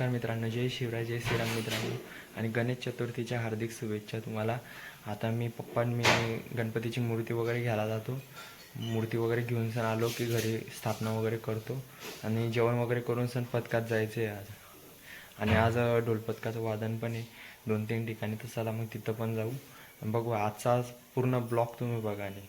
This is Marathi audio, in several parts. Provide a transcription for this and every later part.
नमस्कार मित्रांनो जय शिवराय जय श्रीराम मित्रांनो. आणि गणेश चतुर्थीच्या हार्दिक शुभेच्छा तुम्हाला. आता मी पप्पा आणि मी गणपतीची मूर्ती वगैरे घ्यायला जातो. मूर्ती वगैरे घेऊन सण आलो की घरी स्थापना वगैरे करतो. आणि जेवण वगैरे करून सण पथकात जायचं आहे आज. आणि आज ढोलपथकाचं वादन पण आहे. दोन तीन ठिकाणी तर चला मग तिथं पण जाऊ. बघू आजचा पूर्ण ब्लॉक तुम्ही बघा आणि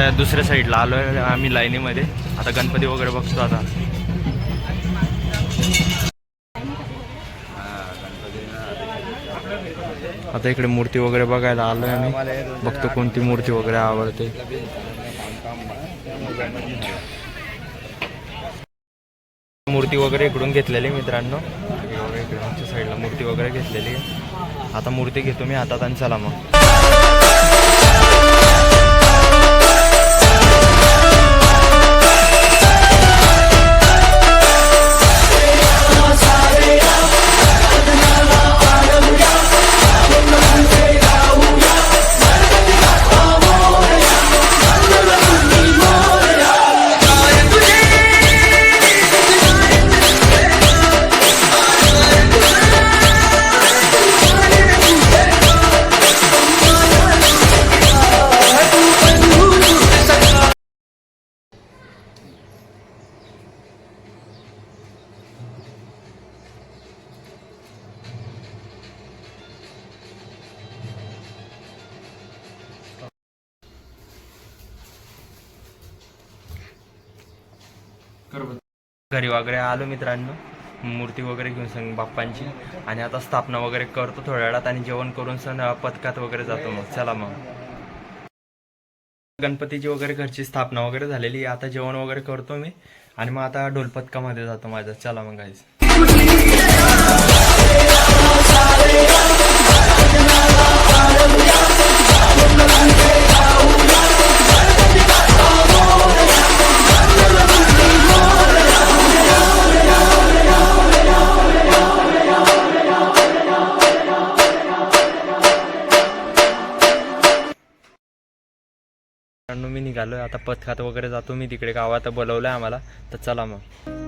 आता दुसऱ्या साईडला आलो आहे आम्ही लाईनीमध्ये. आता गणपती वगैरे बघतो आता. आता इकडे मूर्ती वगैरे बघायला आलो आहे आम्ही. बघतो कोणती मूर्ती वगैरे आवडते. मूर्ती वगैरे इकडून घेतलेली मित्रांनो. इकडे साईडला मूर्ती वगैरे घेतलेली. आहे. आता मूर्ती घेतो मी. हातात आणि चला मग. घरी वगैरे आलो मित्रांनो. मूर्ती वगैरे घेऊन सांग बाप्पांची. आणि आता स्थापना वगैरे करतो थोड्या वेळात आणि जेवण करून सण पथकात वगैरे जातो मग. चला मग. गणपतीची वगैरे घरची स्थापना वगैरे झालेली आहे. आता जेवण वगैरे करतो मी. आणि मग आता ढोलपथकामध्ये जातो माझ्या चला मग गाईज मित्रांनो निघालोय. आता पथकात वगैरे जातो मी तिकडे. गावात बोलवलंय आम्हाला. तर चला मग.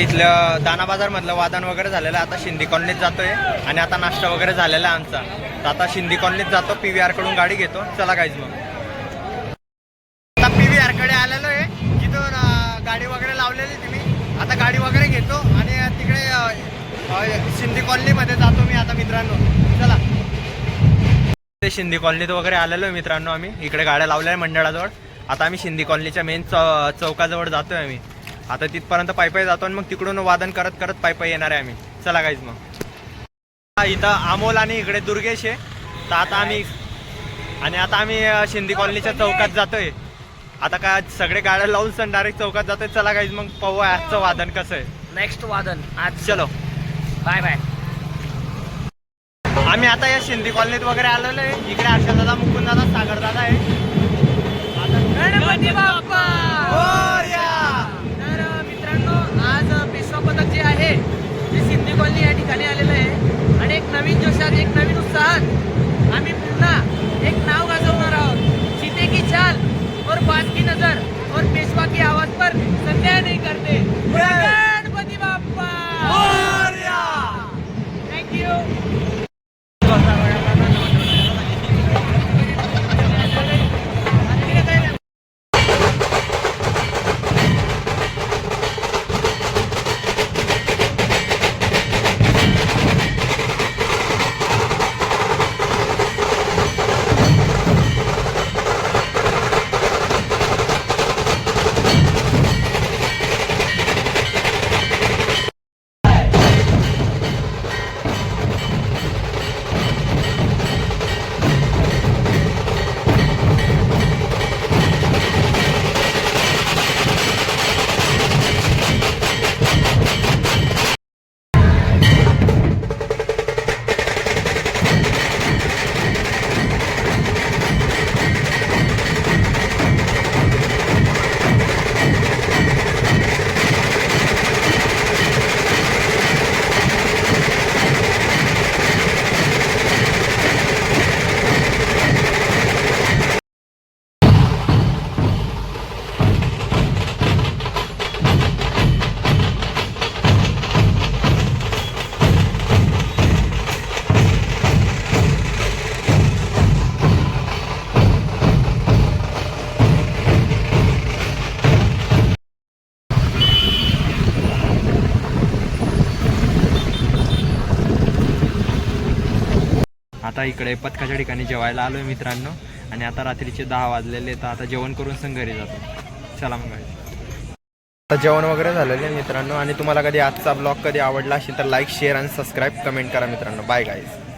आता दाना बाजारमधलं वादन वगैरे झालेलं आहे. आता शिंदे कॉलनीत जातोय आणि आता नाश्ता वगैरे झालेला आहे आमचा. तर आता शिंदे कॉलनीत जातो पी व्ही आरकडून गाडी घेतो. चला काहीच मग. आता पी व्ही आरकडे आलेलो आहे. जिथून गाडी वगैरे लावलेली तुम्ही आता गाडी वगैरे घेतो आणि तिकडे शिंदे कॉलनीमध्ये जातो मी आता मित्रांनो. चला. ते शिंदे कॉलनीत वगैरे आलेलो आहे मित्रांनो आम्ही. इकडे गाड्या लावल्या आहे मंडळाजवळ. आता आम्ही शिंदे कॉलनीच्या मेन चौ चौकाजवळ जातोय आम्ही. आता तिथपर्यंत पायपाय जातो आणि मग तिकडून वादन करत करत पायपाय येणार आहे आम्ही. चला काहीच मग. इथं अमोल आणि इकडे दुर्गेश आहे. तर आता आम्ही आणि आता आम्ही शिंदे कॉलनीच्या चौकात जातोय. आता काय सगळे गाड्या लावून सण डायरेक्ट चौकात जातोय. चला काहीच मग पाहू आजचं वादन कसं आहे. नेक्स्ट वादन. आज चलो. बाय बाय आम्ही आता या शिंदे कॉलनीत वगैरे आलेलो आहे. इकडे हर्षदादा मुकुंद दादा सागर दादा आहे गणपती बाप्पा मोरया! तर अ, मित्रांनो आज अ, पेशवा पथक जे आहे ते सिंधी कॉलनी या ठिकाणी आता इकडे पथकाच्या ठिकाणी जेवायला आलोय मित्रांनो. आणि आता रात्रीचे दहा वाजलेले तर आता जेवण करून संघ घरी जातो. चला मग आता जेवण वगैरे झालेलं आहे मित्रांनो. आणि तुम्हाला कधी आजचा ब्लॉग कधी आवडला असेल तर लाईक शेअर आणि सबस्क्राईब कमेंट करा मित्रांनो. Bye guys